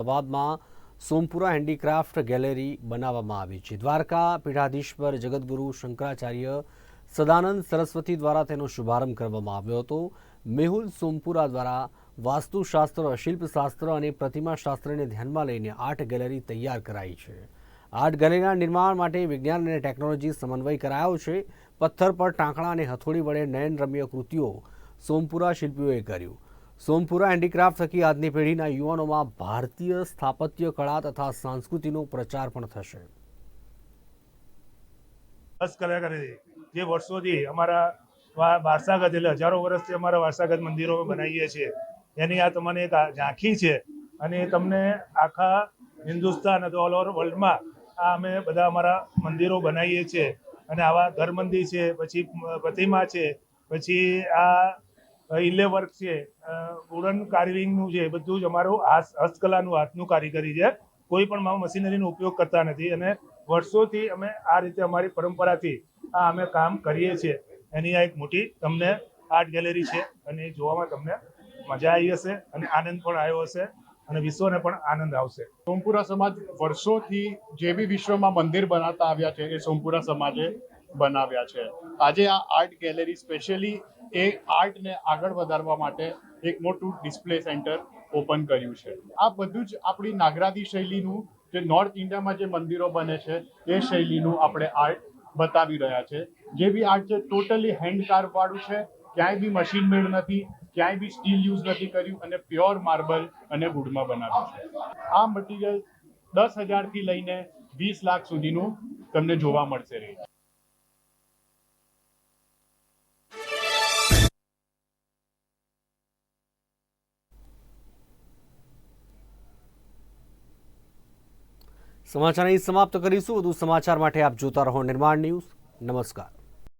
અમદાવાદમાં Sompura handicraft gallery બનાવવામાં આવી છે. દ્વારકા પીઠાધીશ્વર જગતગુરુ શંકરાચાર્ય સદાનંદ સરસ્વતી દ્વારા તેનો શુભારંભ કરવામાં આવ્યો હતો. મેહુલ સોમપુરા દ્વારા વાસ્તુશાસ્ત્ર, શિલ્પશાસ્ત્ર અને પ્રતિમાશાસ્ત્રને ધ્યાનમાં લઈને આર્ટ ગેલેરી તૈયાર કરાઈ છે. આર્ટ ગેલેરીના નિર્માણ માટે વિજ્ઞાન અને ટેકનોલોજી સમન્વય કરાયો છે. પથ્થર પર ટાંકણા અને હથોડી વડે નયનરમ્ય કૃતિઓ સોમપુરા શિલ્પીઓએ કર્યું. સોમપુરા હેન્ડીક્રાફ્ટ થકી આજની પેઢીના યુવાનોમાં ભારતીય સ્થાપત્ય કળા તથા સંસ્કૃતિનો પ્રચાર પણ થશે. બસ કલાકાર, જે વર્ષોથી અમારા વારસાગત એટલે હજારો વર્ષથી અમારા વારસાગત મંદિરો બનાવીએ છીએ, એની આ તમને એક ઝાંખી છે અને તમને આખા હિન્દુસ્તાન અથવા ઓલ ઓવર વર્લ્ડમાં આ અમે બધા અમારા મંદિરો બનાવીએ છીએ. અને આવા ઘર મંદિર છે, પછી પ્રતિમા છે, પછી આ ઇલે વર્ક છે. વુડન કાર્વિંગનું છે બધું જ અમારું હસ્તકલાનું, હાથનું કારીગરી છે. કોઈ પણ મશીનરીનો ઉપયોગ કરતા નથી અને વર્ષોથી અમે આ રીતે અમારી પરંપરાથી આ અમે કામ કરીએ છીએ. એની આ એક મોટી તમને આર્ટ ગેલેરી છે અને એ જોવામાં તમને મજા આવી હશે અને આનંદ પણ આવ્યો હશે અને વિશ્વને પણ આનંદ આવશે. સોમપુરા સમાજ વર્ષોથી જે બી વિશ્વમાં મંદિર બનાવતા આવ્યા છે એ સોમપુરા સમાજે બનાવ્યા છે. આજે આ આર્ટ ગેલેરી સ્પેશિયલી એ આર્ટને આગળ વધારવા માટે એક મોટું ડિસ્પ્લે સેન્ટર ઓપન કર્યું છે. આ બધું જ આપણી નાગરાદી શૈલીનું જે નોર્થ ઇન્ડિયામાં જે મંદિરો બને છે, એ શૈલીનું આપણે આર્ટ બતાવી રહ્યા છે. જે બી આર્ટ છે ટોટલી હેન્ડકાર્પ વાળું છે, ક્યાંય બી મશીન મેડ નથી, ક્યાંય બી સ્ટીલ યુઝ નથી કર્યું અને પ્યોર માર્બલ અને વુડમાં બનાવ્યું છે. આ મટીરિયલ દસ હજારથી લઈને વીસ લાખ સુધીનું તમને જોવા મળશે રેન્જ સમાચાર અહીં સમાપ્ત કરીશું. વધુ સમાચાર માટે આપ જોતા રહો નિર્માણ ન્યૂઝ. નમસ્કાર.